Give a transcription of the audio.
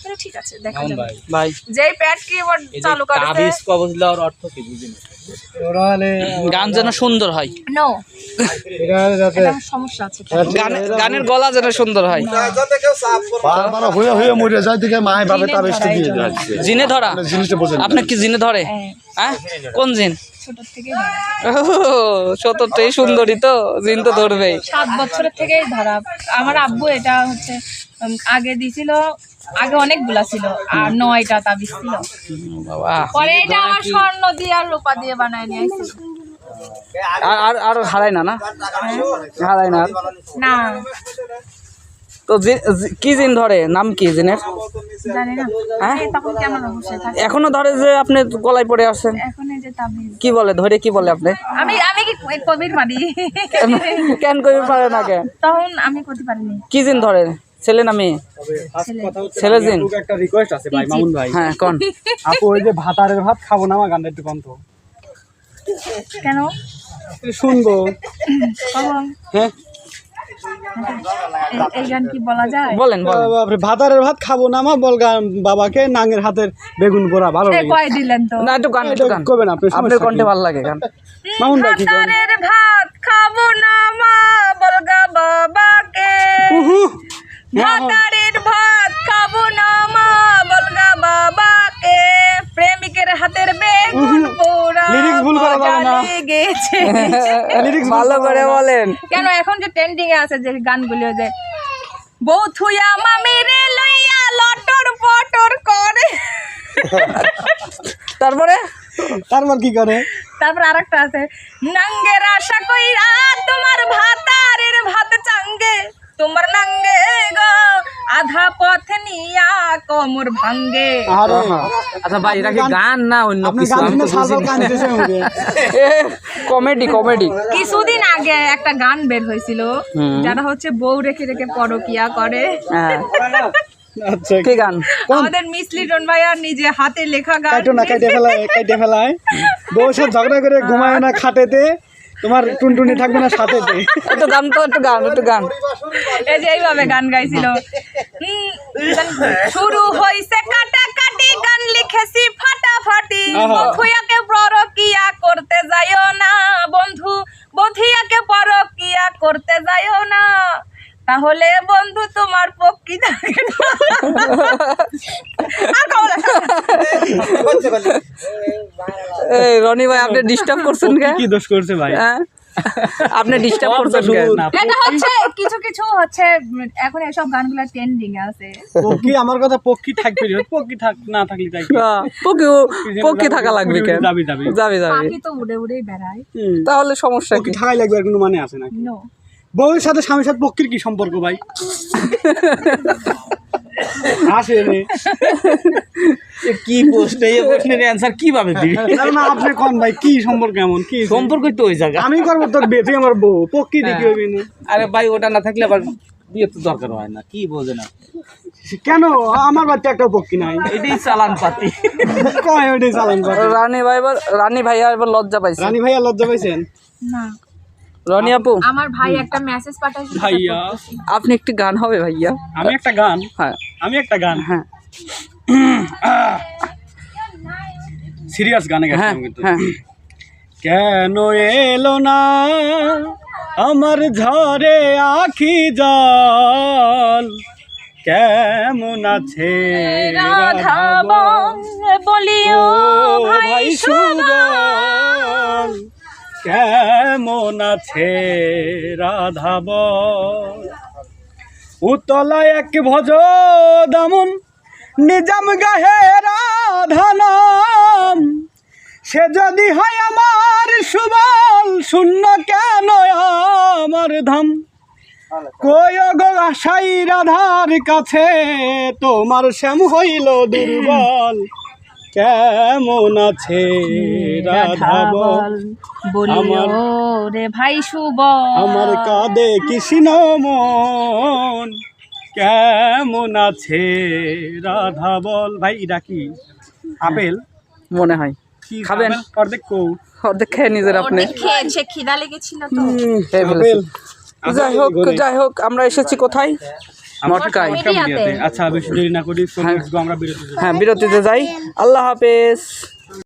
কিন্তু ঠিক আছে দেখা যাবে। ভাই। ভাই। যেই প্যাড কিবোর্ড এই চালু করেছে তাবিজ কবজ দেওয়ার অর্থ কি গান যেন সুন্দর হয়। নো সমস্যা আছে গানের গলা যেন সুন্দর হয়। হয়ে হয়ে মরে যায় দিকে মায় ভাবে তার দিয়ে যাচ্ছে। জিনে ধরা? আপনি কি জিনে ধরে? হ্যাঁ। হ্যাঁ? কোন জিন? ছোট থেকে। সতরটাই সুন্দরী তো জিন তো ধরবেই। সাত বছরের থেকেই ধরা। আমার আব্বু এটা হচ্ছে আগে দিছিল আগে অনেকগুলা ছিল আর নয়টা তাবিজ ছিল। পরে এটা আমার স্বর্ণ দিয়ে আর রূপা দিয়ে বানায় নিয়ে আর আর আর হারায় না না? হারায় না না। তো কি জিন ধরে? নাম কি জিনের? হ্যাঁ? এখনও ধরে যে আপনি গলায় পড়ে আসছেন? কি বলে? ধরে কি বলে আপনি? আমি আমি কি কবির পারি কেন কবি পারে না কেন তখন আমি করতে পারিনি। কি জিন ধরে? ছেলে না মেয়ে? ছেলে। আপুকে একটা রিকোয়েস্ট আছে ভাই মামুন ভাই। হ্যাঁ কোন? আপু ওই যে ভাতারের ভাত খাব না আমার গানটা একটু কম তো। কেন? শুনব। হ্যাঁ? বলেন বলেন। বাপরে, ভাতারের ভাত খাব না মা বল বাবাকে নাঙের হাতের বেগুন পোড়া ভালো লাগে। কয় দিলেন তো? না একটু গান একটু গান। করবেন আপনি আপনার কণ্ঠে? ভালো লাগে গান। মামুন ভাই কি ভাত খাব না মা বলগা lyrics ভালো করে বলেন। কেন এখন যে ট্রেন্ডিং এ আছে যে গানগুলো যে বউ থুয়া মামি রে লইয়া লটর পটর করে। তারপরে? তারপর কি করে? তারপর আরেকটা আছে নাঙ্গের আশা কইরা তোমার ভাতারের ভাত চাঙ্গে। তোমার নাঙ্গে গো আধা পথ নিয়া কোমর ভাঙ্গে। আরে আচ্ছা ভাই এটা কি গান না অন্য কিছু? আমি তো বুঝি। কমেডি কমেডি কিছুদিন আগে একটা গান বের হয়েছিল। যারা হচ্ছে বউ রেখে রেখে পরকিয়া করে। হ্যাঁ। আচ্ছা। কি গান? আমাদের মিস লিটন ভাইয়া নিজে হাতে লেখা গান। কাটো না কাটে ফেলায় কাটে ফেলায়। বউ সব ঝগড়া করে ঘুমায় না খাটেতে তোমার টুনটুনি থাকবে না সাথেতে। একটু গান তো একটু গান একটু গান। এই যে এইভাবে গান গাইছিল। শুরু হইছে কাটাকাটি বধুয়াকে পরকিয়া করতে যাইও না বন্ধু। বধিয়াকে পরকিয়া করতে যাইও না। তাহলে বন্ধু তোমার পক্ষী থাকে। এই রনি ভাই আপনি ডিস্টার্ব করছেন কি দোষ করছে ভাই? হ্যাঁ? আপনি ডিস্টার্ব করছেন কে না, এটা হচ্ছে কিছু কিছু হচ্ছে এখন এসব গানগুলো ট্রেন্ডিং আছে। পক্ষী আমার কথা পক্ষী থাকবে পক্ষী থাক না থাকলে তাই পক্ষী পক্ষী থাকা লাগবে কেন? যাবি যাবি। যাবে যাবে। পাখি তো উড়ে উড়েই বেড়ায়। তাহলে সমস্যা কি? থাকাই লাগবে আর কোনো মানে আছে না বউয়ের সাথে স্বামীর সাথে পক্ষীর কি সম্পর্ক ভাই? আসে রে এ কি প্রশ্ন এই প্রশ্নের অ্যান্সার কীভাবে দিবি? না আপনি কোন ভাই? কি সম্পর্ক এমন? কি সম্পর্কই তো ওই জায়গা। আমি করব তোর বিয়ে তুই আমার বউ। পক্ষী দেখি হবি না? আরে ভাই ওটা না থাকলে আবার বিয়ে তো দরকার হয় না কি বোঝে না। কেন? আমার বাচ্চা একটা পক্ষী নাই। এটাই চালান পাতি। কয় ওইটাই চালান করে রানী ভাই এবার রানী ভাইয়া এবার লজ্জা পাইছে। রানী ভাইয়া লজ্জা পাইছেন? না। রনি আপু? আমার ভাই একটা মেসেজ পাঠাইছে। ভাইয়া। আপনি একটি গান হবে ভাইয়া। আমি একটা গান? হ্যাঁ। আমি একটা গান? হ্যাঁ। সিরিয়াস গানে হ্যাঁ গেছিলাম কিন্তু। হ্যাঁ। কেন এলো না? আমার ঝরে আখি জল। কেমন আছে রাধা বন বলিও ভাই সুবল কেমন আছে রাধা বল? উতলা এক ভজ দামন নিজাম গাহে রাধা সে যদি হয় আমার সুবল শূন্য কেন আমার ধাম? গো আশাই রাধার কাছে? তোমার শ্যাম হইল দুর্বল। কেমন আছে রাধা বল? বলিও আমার- রে ভাই শুভ আমার কাঁদে কৃষ্ণ মন। কেমন আছে? রাধা বল। ভাই এটা কি? আপেল? মনে হয়। কি খাবেন? অর্ধেক কৌ অর্ধেক খেয়ে নিজের আপনি। খেয়েছে খিদা লেগেছিল তো। আপেল। যাই হোক যাই হোক আমরা এসেছি কোথায়? মটকাই আচ্ছা বেশি দেরি না করি আমরা বিরতি হ্যাঁ বিরতিতে যাই। আল্লাহ হাফেজ।